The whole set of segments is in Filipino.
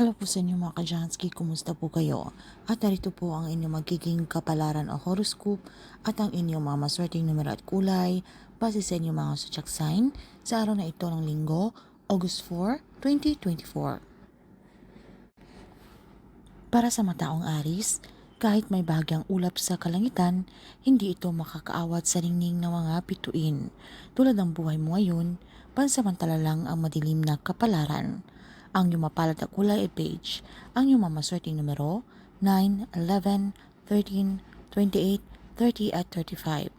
Hello po sa inyo mga kajansky, kumusta po kayo? At narito po ang inyong magiging kapalaran o horoscope at ang inyong mga maswerteng numero at kulay base sa inyong mga zodiac sign sa araw na ito ng linggo, August 4, 2024. Para sa mataong Aris, kahit may bahagyang ulap sa kalangitan, hindi ito makakaawat sa ningning ng mga bituin. Tulad ng buhay mo ngayon, pansamantala lang ang madilim na kapalaran. Ang iyong mapalad na kulay ay beige. Ang iyong mamaswerteng numero 9, 11, 13, 28, 30 at 35.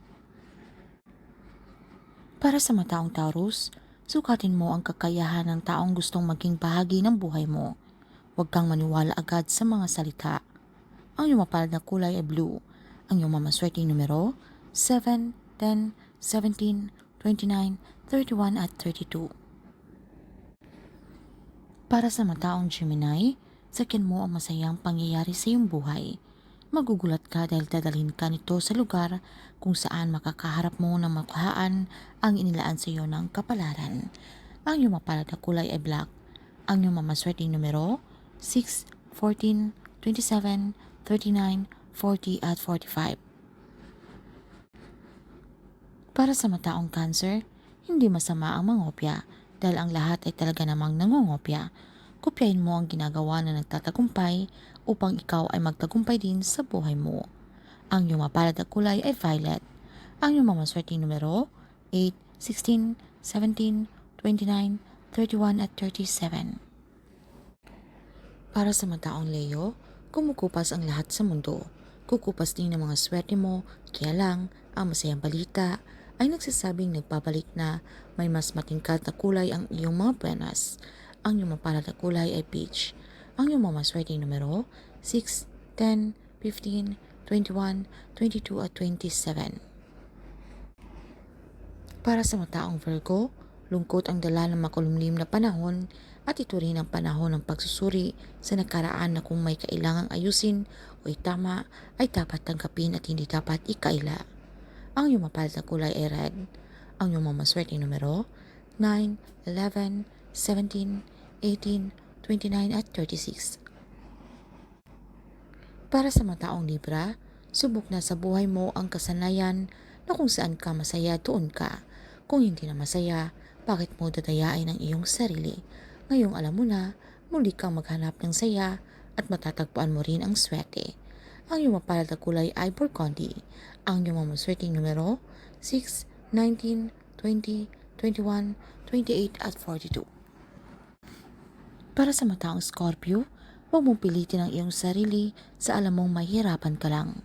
Para sa mataong Taurus, sukatin mo ang kakayahan ng taong gustong maging bahagi ng buhay mo. Huwag kang maniwala agad sa mga salita. Ang iyong mapalad na kulay ay blue. Ang iyong mamaswerteng numero 7, 10, 17, 29, 31 at 32. Para sa mataong Gemini, sakin mo ang masayang pangyayari sa iyong buhay. Magugulat ka dahil dadalhin ka nito sa lugar kung saan makakaharap mo ng makuhaan ang inilaan sa iyo ng kapalaran. Ang iyong mapalad na kulay ay black. Ang iyong mamaswerteng numero 6, 14, 27, 39, 40 at 45. Para sa mataong cancer, hindi masama ang mangopya dahil ang lahat ay talaga namang nangongopya. Kopyahin mo ang ginagawa na nagtatagumpay upang ikaw ay magtagumpay din sa buhay mo. Ang iyong mapalad na kulay ay violet. Ang iyong mamaswerteng numero 8, 16, 17, 29, 31 at 37. Para sa mataong Leo, kumukupas ang lahat sa mundo. Kukupas din ng mga swerte mo, kaya lang, ang masayang balita ay nagsasabing nagpabalik na may mas matingkad na kulay ang iyong mga buenas. Ang iyong mapalad kulay ay peach. Ang iyong mga maswerteng numero 6, 10, 15, 21, 22 at 27. Para sa mataong Virgo, lungkot ang dala ng makulumlim na panahon at ito rin ang panahon ng pagsusuri sa nakaraan na kung may kailangang ayusin o itama ay dapat tanggapin at hindi dapat ikaila. Ang iyong mapalad na kulay ay red. Ang iyong mamaswerteng numero 9, 11, 17, 18, 29 at 36. Para sa mataong Libra, subok na sa buhay mo ang kasanayan na kung saan ka masaya doon ka. Kung hindi na masaya, bakit mo dadayain ang iyong sarili? Ngayong alam mo na, muli kang maghanap ng saya at matatagpuan mo rin ang swerte. Ang iyong mapalad na kulay ay burgundy. Ang iyong mamaswerteng numero 6, 19, 20, 21, 28 at 42. Para sa mataong Scorpio, huwag mong pilitin ang iyong sarili sa alam mong mahirapan ka lang.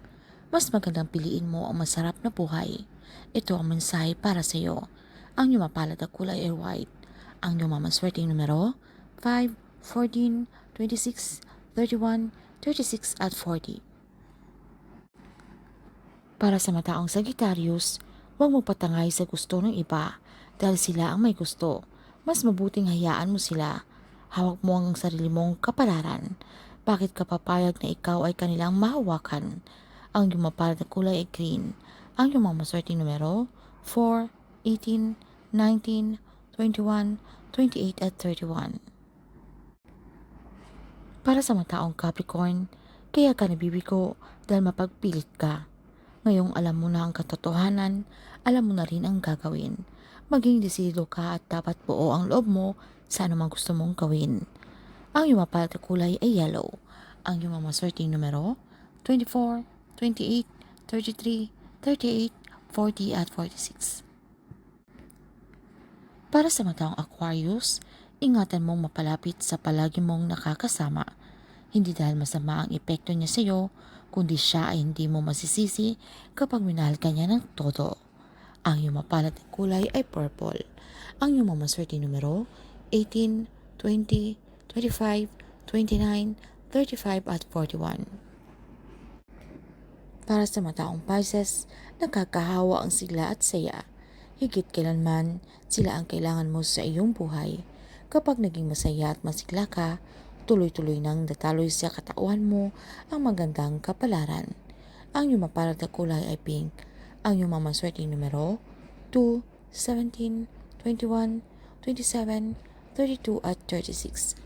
Mas magandang piliin mo ang masarap na buhay. Ito ang mensahe para sa iyo. Ang iyong mapalad na kulay ay white. Ang iyong mamaswerteng numero 5, 14, 26, 31, 36 at 40. Para sa mataong Sagittarius, huwag mo patangay sa gusto ng iba dahil sila ang may gusto. Mas mabuting hayaan mo sila. Hawak mo ang sarili mong kapalaran. Bakit ka papayag na ikaw ay kanilang mahawakan? Ang iyong mapalad na kulay ay green. Ang iyong mga maswerteng numero 4, 18, 19, 21, 28 at 31. Para sa mataong Capricorn, kaya ka nabibigo dahil mapagpilit ka. Ngayong alam mo na ang katotohanan, alam mo na rin ang gagawin. Maging desidido ka at dapat buo ang loob mo sa anumang gusto mong gawin. Ang iyong mapalat na kulay ay yellow. Ang iyong mamaswerteng numero 24, 28, 33, 38, 40 at 46. Para sa mataong Aquarius, ingatan mong mapalapit sa palagi mong nakakasama. Hindi dahil masama ang epekto niya sa iyo, kundi siya ay hindi mo masisisi kapag minahal ka niya ng todo. Ang iyong mapalad na kulay ay purple. Ang iyong mamaswerteng numero 18, 20, 25, 29, 35 at 41. Para sa mataong Pisces, nakakahawa ang sigla at saya. Higit kailanman, sila ang kailangan mo sa iyong buhay. Kapag naging masaya at masigla ka, tuloy-tuloy nang dataloy sa katauhan mo ang magandang kapalaran. Ang iyong mapalad na kulay ay pink. Ang iyong mamaswerteng numero 2, 17, 21, 27, 32 at 36.